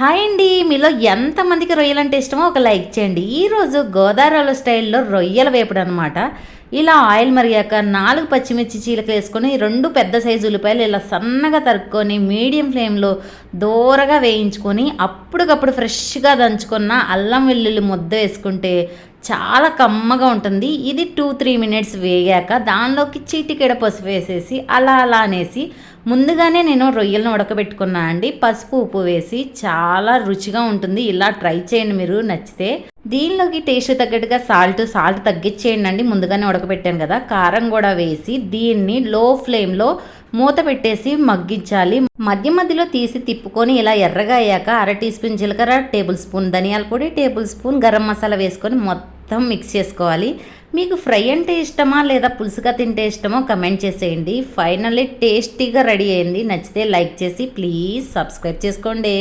Hi అండి. మీలో ఎంతమందికి రొయ్యలు అంటే ఇష్టమో ఒక లైక్ చేయండి. ఈరోజు గోదావరి స్టైల్లో రొయ్యల వేపుడు అనమాట ఇలా ఆయిల్ మరిగాక నాలుగు పచ్చిమిర్చి చీలకలు వేసుకొని రెండు పెద్ద సైజు ఉల్లిపాయలు ఇలా సన్నగా తరుక్కొని మీడియం ఫ్లేమ్లో దూరగా వేయించుకొని అప్పటికప్పుడు ఫ్రెష్గా దంచుకున్న అల్లం వెల్లుల్లి ముద్ద వేసుకుంటే చాలా కమ్మగా ఉంటుంది. ఇది టూ త్రీ మినిట్స్ వేగాక దానిలోకి చీటికెడ పసుపు వేసేసి అలా అలా అనేసి ముందుగానే నేను రొయ్యలను ఉడకబెట్టుకున్నా అండి. పసుపు ఉప్పు వేసి చాలా రుచిగా ఉంటుంది. ఇలా ట్రై చేయండి మీరు నచ్చితే. దీనిలోకి టేస్ట్ తగ్గట్టుగా సాల్ట్ సాల్ట్ తగ్గించేయండి అండి. ముందుగానే ఉడకబెట్టాను కదా. కారం కూడా వేసి దీన్ని లో ఫ్లేమ్లో మూత పెట్టేసి మగ్గించాలి. మధ్య మధ్యలో తీసి తిప్పుకొని ఇలా ఎర్రగా అయ్యాక అర టీ స్పూన్ జీలకర్ర టేబుల్ స్పూన్ ధనియాల పొడి టేబుల్ స్పూన్ గరం మసాలా వేసుకొని మొత్తం మొత్తం మిక్స్ చేసుకోవాలి. మీకు ఫ్రై అంటే ఇష్టమా లేదా పులుసుగా తింటే ఇష్టమో కమెంట్ చేసేయండి. ఫైనల్లీ టేస్టీగా రెడీ అయింది. నచ్చితే లైక్ చేసి ప్లీజ్ సబ్స్క్రైబ్ చేసుకోండి.